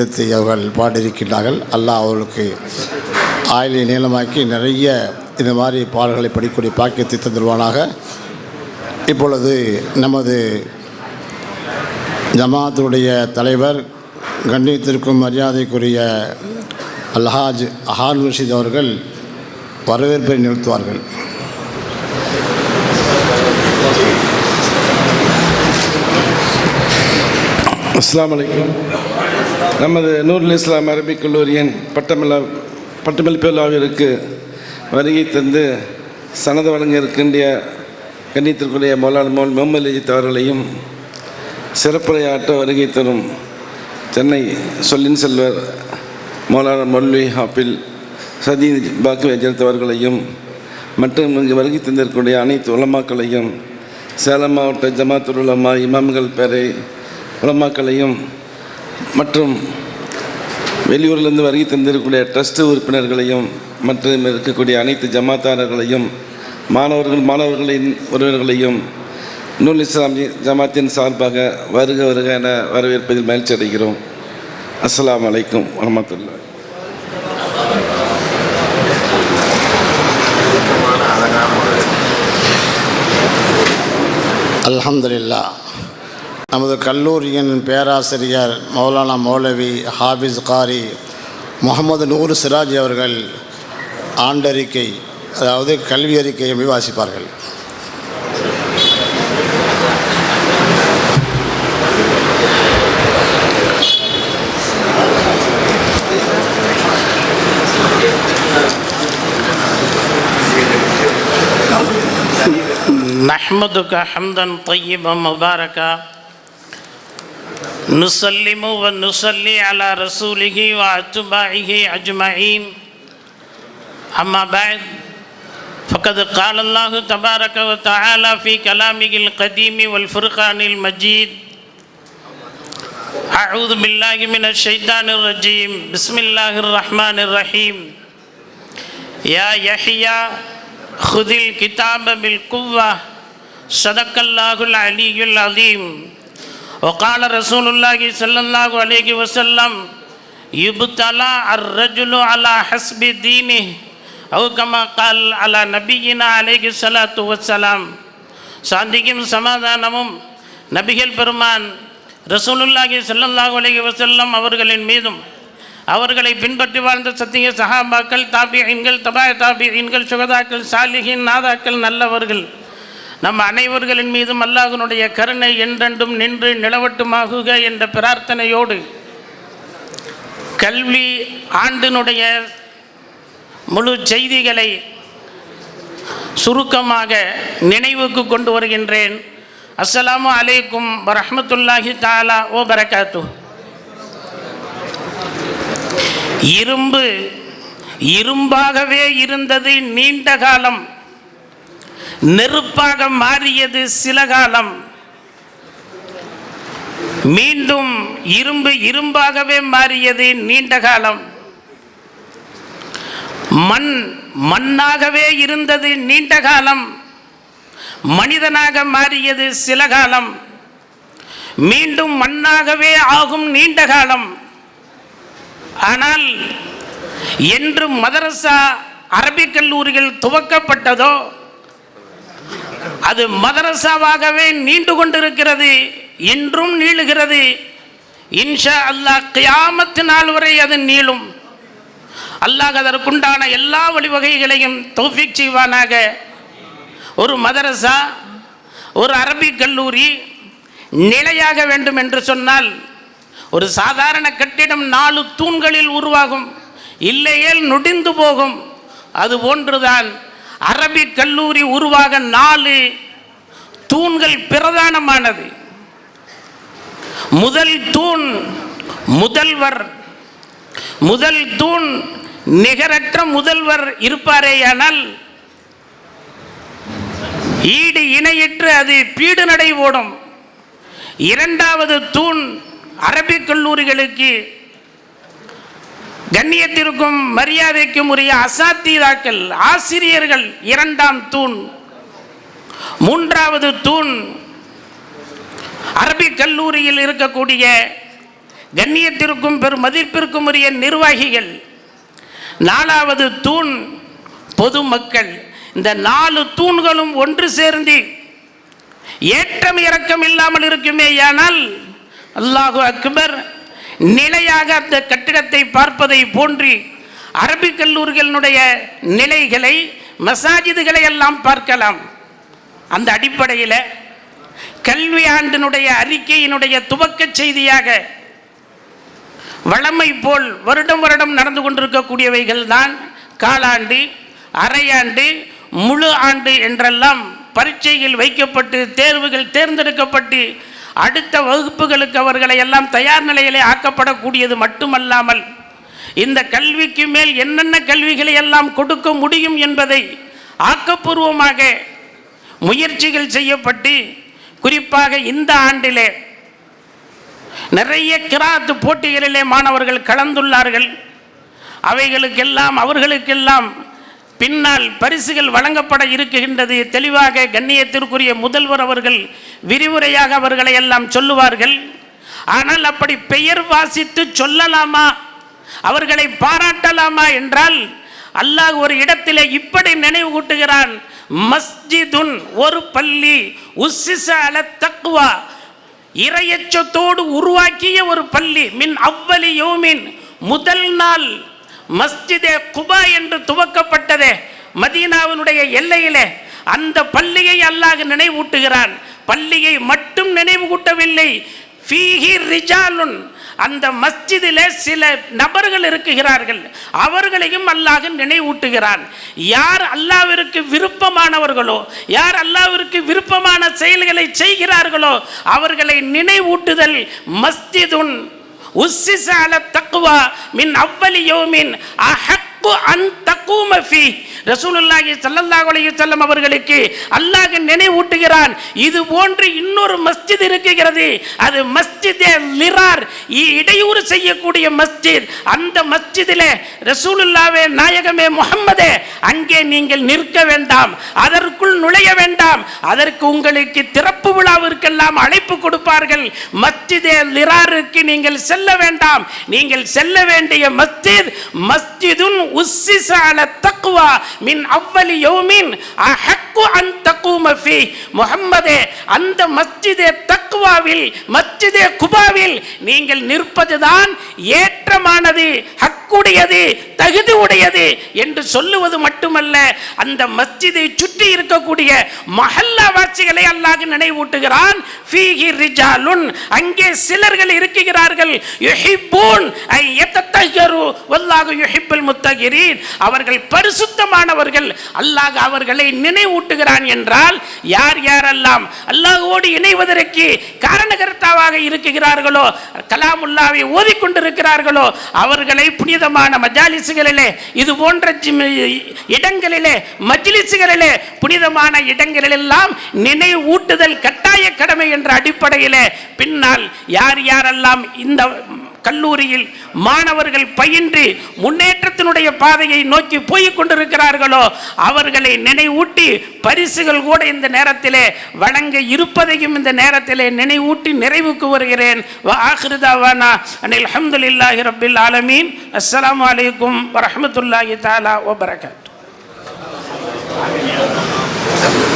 கீதத்தை அவர்கள் பாடியிருக்கின்றார்கள். அல்லாஹ் அவர்களுக்கு ஆயிலை நீளமாக்கி நிறைய இந்த மாதிரி பாடல்களை படிக்கூடிய பாக்கியத்தை தந்துடுவானாக இப்பொழுது நமது ஜமாத்துடைய தலைவர் கண்ணியத்திற்கும் மரியாதைக்குரிய அல்ஹாஜ் அஹான் ரஷீத் அவர்கள் வரவேற்பை நிறுத்துவார்கள். அஸ்லாம் வலைக்கம் நமது நூருல் இஸ்லாம் அரபிக் கல்லூரியின் பட்டமில்லா பட்டமளிப்பு விழாவிற்கு வருகை தந்து சனத வழங்க இருக்கின்ற கண்ணியத்திற்குரிய மௌலான மோல் முகமது அஜித் அவர்களையும் சிறப்புரையாற்ற வருகை தரும் சென்னை சொல்லின் செல்வர் மௌலான மொல்வி ஹாஃபில் சதி பாக்கு அஜித் அவர்களையும் மற்றும் இங்கு வருகை தந்திருக்கக்கூடிய அனைத்து உலமாக்களையும் சேலம் மாவட்ட ஜமாத்துல் உலமா இமாம்கள் பேரை உலமாக்களையும் மற்றும் வெளியூரிலிருந்து வருகை தந்திருக்கக்கூடிய ட்ரஸ்ட் உறுப்பினர்களையும் மற்றும் இருக்கக்கூடிய அனைத்து ஜமாத்தாரர்களையும் மாணவர்கள் மாணவர்களின் உறவினர்களையும் நூல் இஸ்லாமிய ஜமாத்தின் சார்பாக வருக வருக என வரவேற்பதில் மகிழ்ச்சி அடைகிறோம். அஸ்லாம் அலைக்கும் வரமத்துல்லா. அலமதுல்லா நமது கல்லூரியின் பேராசிரியர் மௌலானா மௌலவி ஹாஃபிஸ் காரி முகமது நூறு சிராஜ் அவர்கள் ஆண்டறிக்கை அதாவது கல்வி அறிக்கையை வாசிப்பார்கள் نحمدك حمدا طيبا مباركا نسلم ونصلي على رسوله وأتباعه أجمعين. أما بعد فقد قال الله تبارك وتعالى في كلامه القديم والفرقان المجيد أعوذ بالله من الشيطان الرجيم. بسم الله الرحمن الرحيم. يا يحيى خذ الكتاب بالقوة. صدق الله العلي العظيم. وقال رسول الله صلى الله عليه وسلم يبتلى الرجل على حسب دينه أو كما قال على نبينا عليه الصلاة والسلام சாந்திக்கும் சமாதானமும் நபிகள் பெருமான் ரசூலுல்லாஹி ஸல்லல்லாஹு அலைஹி வஸல்லம் அவர்களின் மீதும் அவர்களை பின்பற்றி வாழ்ந்த சத்திய சஹாபாக்கள் தாபியன்கள் தபாய தாபியன்கள் சுகதாக்கள் சாலிகின் நாதாக்கள் நல்லவர்கள் நம் அனைவர்களின் மீதும் அல்லாஹனுடைய கருணை என்றென்றும் நின்று நிலவட்டுமாகுக என்ற பிரார்த்தனையோடு கல்வி ஆண்டினுடைய முழு செய்திகளை சுருக்கமாக நினைவுக்கு கொண்டு வருகின்றேன். அஸ்ஸலாமு அலைக்கும் வரஹ்மத்துல்லாஹி தாலா ஓ பரகாத்து. இரும்பு இரும்பாகவே இருந்தது நீண்ட காலம். நெருப்பாக மாறியது சில காலம். மீண்டும் இரும்பு இரும்பாகவே மாறியது நீண்ட காலம். மண் மண்ணாகவே இருந்தது நீண்ட காலம். மனிதனாக மாறியது சில காலம். மீண்டும் மண்ணாகவே ஆகும் நீண்ட காலம். ஆனால் என்று மதரசா அரபிக் கல்லூரிகள் துவக்கப்பட்டதோ அது மதரசாவாகவே நீண்டு கொண்டிருக்கிறது இன்றும் நீளுகிறது. இன்ஷா அல்லாஹ் கியாமத்து நாள் வரை அது நீளும். அல்லாஹ் அதற்குண்டான எல்லா வழிவகைகளையும் தௌஃபிக் செய்வானாக. ஒரு மதரசா ஒரு அரபிக் கல்லூரி நிலையாக வேண்டும் என்று சொன்னால் ஒரு சாதாரண கட்டிடம் நாலு தூண்களில் உருவாகும் இல்லையேல் நொடிந்து போகும். அது போன்றுதான் அரபிக் கல்லூரி உருவாக நாலு தூண்கள் பிரதானமானது. முதல் தூண் முதல்வர். முதல் தூண் நிகரற்ற முதல்வர் இருப்பாரேயானால் ஈடு இணையற்று அது பீடு நடை ஓடும். இரண்டாவது தூண் அரபிக் கல்லூரிகளுக்கு கண்ணியத்திற்கும் மரியாதைக்கும் உரிய அசாத்தியதாக்கள் ஆசிரியர்கள் இரண்டாம் தூண். மூன்றாவது தூண் அரபிக் கல்லூரியில் இருக்கக்கூடிய கண்ணியத்திற்கும் பெரும் மதிப்பிற்கும் உரிய நிர்வாகிகள். நாலாவது தூண் பொதுமக்கள். இந்த நாலு தூண்களும் ஒன்று சேர்ந்து ஏற்றம் இறக்கம் இல்லாமல் இருக்குமேயானால் அல்லாஹு அக்பர் நிலையாக அந்த கட்டிடத்தை பார்ப்பதை போன்று அரபிக் கல்லூரிகளினுடைய நிலைகளை மசாஜிதுகளை எல்லாம் பார்க்கலாம். அந்த அடிப்படையில் கல்வி ஆண்டினுடைய அறிக்கையினுடைய துவக்க செய்தியாக வழமை போல் வருடம் வருடம் நடந்து கொண்டிருக்கக்கூடியவைகள் தான் காலாண்டு அரையாண்டு முழு ஆண்டு என்றெல்லாம் பரீட்சைகள் வைக்கப்பட்டு தேர்வுகள் தேர்ந்தெடுக்கப்பட்டு அடுத்த வகுப்புகளுக்கு அவர்களை எல்லாம் தயார் நிலையிலே ஆக்கப்படக்கூடியது மட்டுமல்லாமல் இந்த கல்விக்கு மேல் என்னென்ன கல்விகளை எல்லாம் கொடுக்க முடியும் என்பதை ஆக்கப்பூர்வமாக முயற்சிகள் செய்யப்பட்டு குறிப்பாக இந்த ஆண்டிலே நிறைய கிராத்து போட்டிகளிலே மாணவர்கள் கலந்துள்ளார்கள். அவைகளுக்கெல்லாம் அவர்களுக்கெல்லாம் பின்னால் பரிசுகள் வழங்கப்பட இருக்கின்றது. தெளிவாக கண்ணியத்திற்குரிய முதல்வர் அவர்கள் விரிவுரையாக அவர்களை எல்லாம் சொல்லுவார்கள். ஆனால் அப்படி பெயர் வாசித்து சொல்லலாமா? அவர்களை பாராட்டலாமா என்றால் அல்லாஹ் ஒரு இடத்திலே இப்படி நினைவு கூட்டுகிறான். மஸ்ஜிதுன் ஒரு பள்ளி உசிச அல தக்குவா இரையச்சத்தோடு உருவாக்கிய ஒரு பள்ளி மின் அவ்வலி யோமின். முதல் நாள் மஸ்ஜிதே குபா என்று துவக்கப்பட்டதே மதீனாவினுடைய எல்லையிலே. அந்த பள்ளியை அல்லாஹ் நினைவூட்டுகிறான். பள்ளியை மட்டும் நினைவுகூட்டவில்லை ஃபீஹி ரிஜாலுன். அந்த மஸ்ஜிதிலே சில நபர்கள் இருக்குகிறார்கள். அவர்களையும் அல்லாஹ் நினைவூட்டுகிறான். யார் அல்லாவிற்கு விருப்பமானவர்களோ யார் அல்லாவிற்கு விருப்பமான செயல்களை செய்கிறார்களோ அவர்களை நினைவூட்டுதல் மஸ்ஜிதுன். உஸ்ஸிஸ அல தக்வா மின் அவ்வலி யௌமின் அஹக்கு அன் தக்கூம ரசூலுல்லாஹி அலைஹி வஸல்லம் அவர்களுக்கு அல்லாஹ் நினைவூட்டுகிறான் இது போன்று இன்னொரு மஸ்ஜித் இருக்குகிறது அது மஸ்ஜிதே லிரார் இடையூறு செய்யக்கூடிய மஸ்ஜித். அந்த மஸ்ஜிதிலே ரசூலுல்லாவே நாயகமே முகமது அங்கே நீங்கள் நிற்க வேண்டாம் அதற்குள் நுழைய வேண்டாம் அதற்கு உங்களுக்கு திறப்பு விழாவிற்கெல்லாம் அழைப்பு கொடுப்பார்கள். மஸ்ஜிதே லிராருக்கு நீங்கள் செல்ல வேண்டாம் நீங்கள் செல்ல வேண்டிய மஸ்ஜித் மஸ்ஜிதுன் உஸ்ஸிஸ அல தக்வா மின் அவ்வலி யௌமின் அஹக்கு அன் தக்கூம ஃபீ முஹம்மதே அந்த மஸ்ஜிதே தக்குவாவில் மஸ்ஜிதே குபாவில் நீங்கள் நிற்பதுதான் ஏற்றமானது ஹக்குடையது தகுதி உடையது என்று சொல்லுவது மட்டுமல்ல அந்த மஸ்ஜிதை சுற்றி இருக்கக்கூடிய மஹல்லாவாசிகளை அல்லாஹ் நினைவூட்டுகிறான் அங்கே சிலர்கள் இருக்குகிறார்கள் அவர்கள் பரிசுத்தமானவர்கள் அல்லாஹ் அவர்களை நினைவூட்டுகிறான் என்றால் யார் யாரெல்லாம் அல்லாஹோடு இணைவதற்கு காரணகர்த்தாவாக இருக்குகிறார்களோ கலாமுல்லாவை ஓதிக்கொண்டிருக்கிறார்களோ அவர்களை புனிதமான மஜாலிசுகளிலே இது போன்ற இடங்களிலே மஜ்லிசுகளிலே புனிதமான இடங்களிலெல்லாம் நினைவூட்டுதல் கட்டாய கடமை என்ற அடிப்படையிலே பின்னால் யார் யாரெல்லாம் இந்த கல்லூரியில் மாணவர்கள் பயின்று முன்னேற்றத்தினுடைய பாதையை நோக்கி போய் கொண்டிருக்கிறார்களோ அவர்களை நினைவூட்டி பரிசுகள் கூட இந்த நேரத்திலே வழங்க இருப்பதையும் இந்த நேரத்திலே நினைவூட்டி நிறைவுக்கு வருகிறேன். ஆஹிருதாவானா அனில் அஹமதுல்லாஹி ரபில் ஆலமீன். அஸ்ஸலாமு அலைக்கும் வரஹ்மத்துல்லாஹி தாலா வபரகாத்